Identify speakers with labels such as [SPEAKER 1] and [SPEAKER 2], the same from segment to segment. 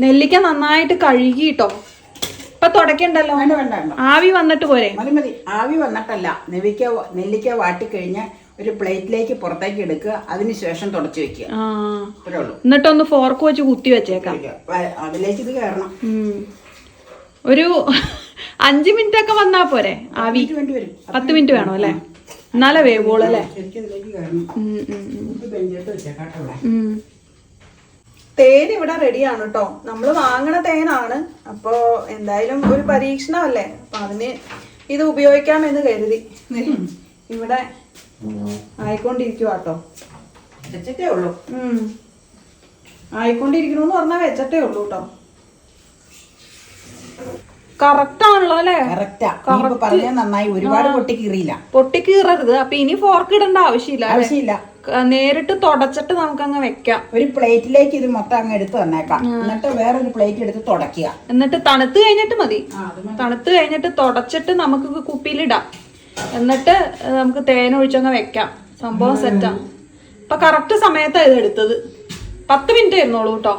[SPEAKER 1] നെല്ലിക്ക നന്നായിട്ട് കഴുകിട്ടോ ഇപ്പൊ തുടക്കണ്ടല്ലോ. ആവി വന്നിട്ട് പോരെ.
[SPEAKER 2] മതി മതി. ആവി വന്നിട്ടല്ല. നെല്ലിക്ക നെല്ലിക്ക വാട്ടി കഴിഞ്ഞ ഒരു പ്ലേറ്റിലേക്ക് പുറത്തേക്ക് എടുക്കുക. അതിനുശേഷം തുടച്ചു വെക്കുക.
[SPEAKER 1] എന്നിട്ടൊന്ന് ഫോർക്ക് വെച്ച് കുത്തി വെച്ചേക്കാം.
[SPEAKER 2] അതിലേക്ക് ഇത് കയറണം.
[SPEAKER 1] ഒരു അഞ്ചു മിനിറ്റ് ഒക്കെ വന്നാ പോരെ ആവി. പത്ത് മിനിറ്റ് വേണോ അല്ലേ? എന്നാലേ വേവോളൂ തേൻ ഇവിടെ റെഡിയാണ് കേട്ടോ നമ്മൾ വാങ്ങണ തേനാണ്. അപ്പോ എന്തായാലും ഒരു പരീക്ഷണമല്ലേ? അപ്പൊ അതിന് ഇത് ഉപയോഗിക്കാമെന്ന് കരുതി. ഇവിടെ ആയിക്കൊണ്ടിരിക്കുക കേട്ടോ
[SPEAKER 2] വെച്ചിട്ടേ ഉള്ളൂ.
[SPEAKER 1] ഉം. ആയിക്കൊണ്ടിരിക്കണമെന്ന് പറഞ്ഞാൽ വെച്ചിട്ടേ ഉള്ളൂ കേട്ടോ അല്ലേ?
[SPEAKER 2] കറക്റ്റാ. പറഞ്ഞ നന്നായി. ഒരുപാട് പൊട്ടിക്കീറിയില്ല.
[SPEAKER 1] പൊട്ടിക്കീറരുത്. അപ്പൊ ഇനി ഫോർക്ക് ഇടേണ്ട ആവശ്യമില്ല?
[SPEAKER 2] ആവശ്യമില്ല.
[SPEAKER 1] നേരിട്ട് തുടച്ചിട്ട് നമുക്ക് അങ്ങ് വെക്കാം.
[SPEAKER 2] ഒരു പ്ലേറ്റിലേക്ക് ഇത് മൊത്തം അങ്ങ് എടുത്ത് തന്നേക്കാം എന്നിട്ട് വേറൊരു പ്ലേറ്റ് എടുത്ത് തുടക്കുക
[SPEAKER 1] എന്നിട്ട് തണുത്ത് കഴിഞ്ഞിട്ട് മതി. തണുത്ത് കഴിഞ്ഞിട്ട് തുടച്ചിട്ട് നമുക്ക് കുപ്പിയിലിടാം. എന്നിട്ട് നമുക്ക് തേൻ ഒഴിച്ചങ്ങ് വെക്കാം. സംഭവം സെറ്റാ ഇപ്പൊ കറക്റ്റ് സമയത്താണ് ഇത് എടുത്തത്. പത്ത് മിനിറ്റ് ആയിരുന്നോളൂ കേട്ടോ.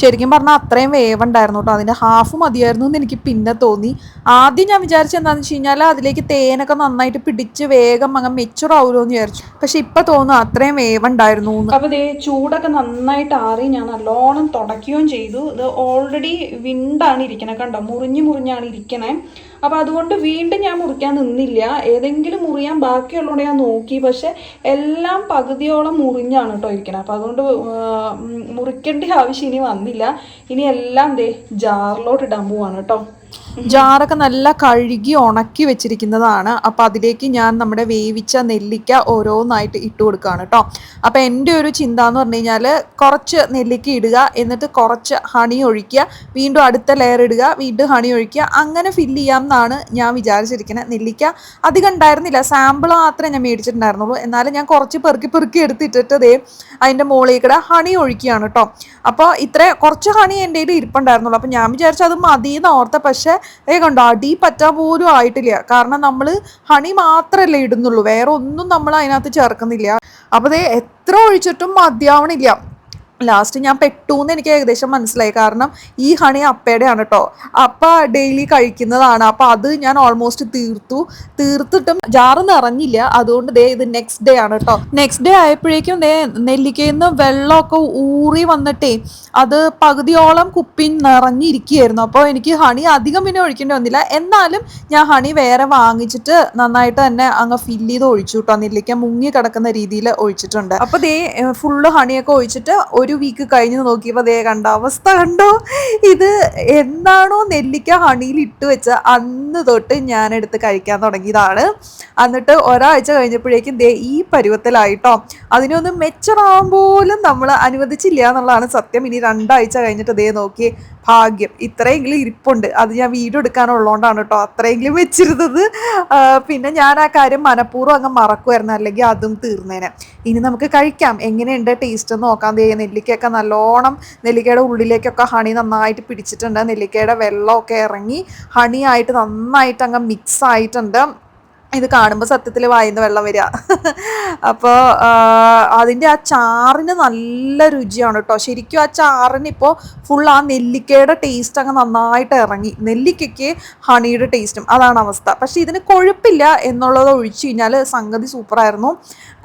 [SPEAKER 3] ശരിക്കും പറഞ്ഞാൽ അത്രയും വേവുണ്ടായിരുന്നു കേട്ടോ അതിന്റെ ഹാഫ് മതിയായിരുന്നു എന്ന് എനിക്ക് പിന്നെ തോന്നി. ആദ്യം ഞാൻ വിചാരിച്ചത് എന്താണെന്ന് വെച്ച് കഴിഞ്ഞാൽ അതിലേക്ക് തേനൊക്കെ നന്നായിട്ട് പിടിച്ച് വേഗം അങ്ങ് മെച്ചുറാവുമല്ലോ എന്ന് വിചാരിച്ചു. പക്ഷെ ഇപ്പം തോന്നുന്നു അത്രയും വേവ് ഉണ്ടായിരുന്നു
[SPEAKER 1] അപ്പോൾ ദേ ചൂടൊക്കെ നന്നായിട്ട് ആറി ഞാൻ നല്ലോണം തുടയ്ക്കുകയും ചെയ്തു. ഇത് ഓൾറെഡി വിണ്ടാണ് ഇരിക്കണേ കണ്ടോ? മുറിഞ്ഞ് മുറിഞ്ഞാണ് ഇരിക്കണേ. അപ്പൊ അതുകൊണ്ട് വീണ്ടും ഞാൻ മുറിക്കാൻ നിന്നില്ല. ഏതെങ്കിലും മുറിയാൻ ബാക്കിയുള്ളതുകൊണ്ട് ഞാൻ നോക്കി. പക്ഷെ എല്ലാം പകുതിയോളം മുറിഞ്ഞാണ് കേട്ടോ ഇരിക്കണം. അപ്പോൾ അതുകൊണ്ട് മുറിക്കേണ്ട ആവശ്യം ഇനി വന്നില്ല. ഇനി എല്ലാം ദേ ജാറിലോട്ട് ഇടാൻ പോവാണ് കേട്ടോ.
[SPEAKER 3] ജാറൊക്കെ നല്ല കഴുകി ഉണക്കി വെച്ചിരിക്കുന്നതാണ്. അപ്പൊ അതിലേക്ക് ഞാൻ നമ്മുടെ വേവിച്ച നെല്ലിക്ക ഓരോന്നായിട്ട് ഇട്ടു കൊടുക്കുകയാണ് കേട്ടോ. അപ്പൊ എന്റെ ഒരു ചിന്ത എന്ന് പറഞ്ഞു കഴിഞ്ഞാൽ കുറച്ച് നെല്ലിക്ക ഇടുക എന്നിട്ട് കുറച്ച് ഹണി ഒഴിക്കുക വീണ്ടും അടുത്ത ലെയർ ഇടുക വീണ്ടും ഹണി ഒഴിക്കുക അങ്ങനെ ഫില്ല് ചെയ്യാം എന്നാണ് ഞാൻ വിചാരിച്ചിരിക്കുന്നത്. നെല്ലിക്ക അധികം ഉണ്ടായിരുന്നില്ല. സാമ്പിൾ മാത്രമേ ഞാൻ മേടിച്ചിട്ടുണ്ടായിരുന്നുള്ളൂ. എന്നാലും ഞാൻ കുറച്ച് പെറുക്കി പെറുക്കി എടുത്തിട്ടിട്ട് ദേ അതിന്റെ മുകളിൽ കൂടെ ഹണി ഒഴിക്കുകയാണ് കേട്ടോ. അപ്പോൾ ഇത്ര കുറച്ച് ഹണി എന്റെ കയ്യിൽ ഇരിപ്പുണ്ടായിരുന്നുള്ളൂ. അപ്പോൾ ഞാൻ വിചാരിച്ചു അത് മതിയെന്ന് ഓർത്ത പക്ഷേ ഏ കണ്ടോ അടി പറ്റാൻ പോലും ആയിട്ടില്ല. കാരണം നമ്മൾ ഹണി മാത്രമല്ലേ ഇടുന്നുള്ളൂ. വേറെ ഒന്നും നമ്മൾ അതിനകത്ത് ചേർക്കുന്നില്ല. അപ്പോൾ എത്ര ഒഴിച്ചിട്ടും മതിയാവണില്ല. ലാസ്റ്റ് ഞാൻ പെട്ടു എന്ന് എനിക്ക് ഏകദേശം മനസ്സിലായി. കാരണം ഈ ഹണി അപ്പയുടെയാണ് കേട്ടോ അപ്പ ഡെയിലി കഴിക്കുന്നതാണ്. അപ്പോൾ അത് ഞാൻ ഓൾമോസ്റ്റ് തീർത്തു. തീർത്തിട്ടും ജാറ് നിറഞ്ഞില്ല അതുകൊണ്ട് ദേ ഇത് നെക്സ്റ്റ് ഡേ ആണ് കേട്ടോ നെക്സ്റ്റ് ഡേ ആയപ്പോഴേക്കും ദേ നെല്ലിക്കയിൽ നിന്ന് വെള്ളമൊക്കെ ഊറി വന്നിട്ടേ അത് പകുതിയോളം കുപ്പി നിറഞ്ഞിരിക്കുകയായിരുന്നു. അപ്പോൾ എനിക്ക് ഹണി അധികം പിന്നെ ഒഴിക്കേണ്ടി വന്നില്ല. എന്നാലും ഞാൻ ഹണി വേറെ വാങ്ങിച്ചിട്ട് നന്നായിട്ട് തന്നെ അങ്ങ് ഫില്ല് ചെയ്ത് ഒഴിച്ചു കേട്ടോ നെല്ലിക്ക മുങ്ങി കിടക്കുന്ന രീതിയിൽ ഒഴിച്ചിട്ടുണ്ട്. അപ്പോൾ ദേ ഫുള്ള് ഹണിയൊക്കെ ഒഴിച്ചിട്ട് ഒരു വീക്ക് കഴിഞ്ഞ് നോക്കിയപ്പോൾ ദേ കണ്ട അവസ്ഥ കണ്ടോ? ഇത് എന്താണോ നെല്ലിക്ക ഹണിയിൽ ഇട്ട് വെച്ച അന്ന് തൊട്ട് ഞാൻ എടുത്ത് കഴിക്കാൻ തുടങ്ങിയതാണ്. എന്നിട്ട് ഒരാഴ്ച കഴിഞ്ഞപ്പോഴേക്കും ദേ ഈ പരുവത്തിലായിട്ടോ അതിനൊന്നും മെച്ചറാവാൻ പോലും നമ്മൾ അനുവദിച്ചില്ല എന്നുള്ളതാണ് സത്യം. ഇനി രണ്ടാഴ്ച കഴിഞ്ഞിട്ട് ദേ നോക്കി ഭാഗ്യം. ഇത്രയെങ്കിലും ഇരിപ്പുണ്ട്. അത് ഞാൻ വീഡിയോ എടുക്കാനുള്ളതുകൊണ്ടാണ് കേട്ടോ. അത്രയെങ്കിലും വെച്ചിരുന്നത്. പിന്നെ ഞാൻ ആ കാര്യം മനഃപൂർവം അങ്ങ് മറക്കുമായിരുന്നു അല്ലെങ്കിൽ അതും തീർന്നേനെ. ഇനി നമുക്ക് കഴിക്കാം. എങ്ങനെയുണ്ട് ടേസ്റ്റ് എന്ന് നോക്കാം. ദേ നെല്ലിക്കയൊക്കെ നല്ലോണം നെല്ലിക്കയുടെ ഉള്ളിലേക്കൊക്കെ ഹണി നന്നായിട്ട് പിടിച്ചിട്ടുണ്ട്. നെല്ലിക്കയുടെ വെള്ളമൊക്കെ ഇറങ്ങി ഹണിയായിട്ട് നന്നായിട്ട് അങ്ങ് മിക്സ് ആയിട്ടുണ്ട്. ഇത് കാണുമ്പോൾ സത്യത്തിൽ വായിന്ന് വെള്ളം വരിക അപ്പോൾ അതിന്റെ ആ ചാറിന് നല്ല രുചിയാണ് കേട്ടോ ശരിക്കും ആ ചാറിന് ഇപ്പോൾ ഫുൾ ആ നെല്ലിക്കയുടെ ടേസ്റ്റ് അങ്ങ് നന്നായിട്ട് ഇറങ്ങി. നെല്ലിക്കയ്ക്ക് ഹണിയുടെ ടേസ്റ്റും അതാണ് അവസ്ഥ. പക്ഷേ ഇതിന് കൊഴുപ്പില്ല എന്നുള്ളത് ഒഴിച്ചു കഴിഞ്ഞാൽ സംഗതി സൂപ്പറായിരുന്നു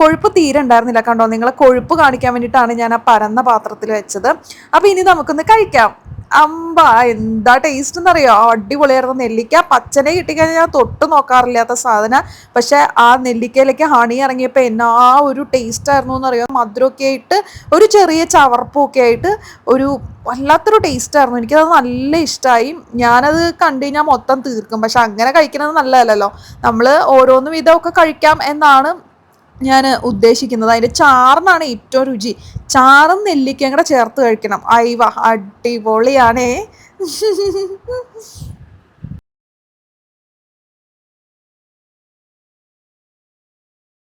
[SPEAKER 3] കൊഴുപ്പ് തീരെ ഉണ്ടായിരുന്നില്ല കണ്ടോ? നിങ്ങളെ കൊഴുപ്പ് കാണിക്കാൻ വേണ്ടിയിട്ടാണ് ഞാൻ ആ പരന്ന പാത്രത്തിൽ വെച്ചത്. അപ്പോൾ ഇനി നമുക്കൊന്ന് കഴിക്കാം. അമ്പ എന്താ ടേസ്റ്റ് എന്നറിയോ? അടിപൊളിയായിരുന്നു. നെല്ലിക്ക പച്ചനെ കിട്ടിക്കഴിഞ്ഞാൽ ഞാൻ തൊട്ട് നോക്കാറില്ലാത്ത സാധനം. പക്ഷെ ആ നെല്ലിക്കയിലേക്ക് ഹണി ഇറങ്ങിയപ്പോൾ എന്നാ ഒരു ടേസ്റ്റ് ആയിരുന്നു എന്നറിയോ? മധുരമൊക്കെ ആയിട്ട് ഒരു ചെറിയ ചവർപ്പൊക്കെ ആയിട്ട് ഒരു വല്ലാത്തൊരു ടേസ്റ്റ് ആയിരുന്നു. എനിക്കത് നല്ല ഇഷ്ടമായി ഞാനത് കണ്ടു കഴിഞ്ഞാൽ മൊത്തം തീർക്കും. പക്ഷെ അങ്ങനെ കഴിക്കുന്നത് നല്ലതല്ലല്ലോ. നമ്മൾ ഓരോന്ന് വിധമൊക്കെ കഴിക്കാം എന്നാണ് ഞാൻ ഉദ്ദേശിക്കുന്നത്. അതിന്റെ ചാറിനാണ് ഏറ്റവും രുചി. ചാറും നെല്ലിക്കയും കൂടെ ചേർത്ത് കഴിക്കണം. അയവ അടിപൊളിയാണേ.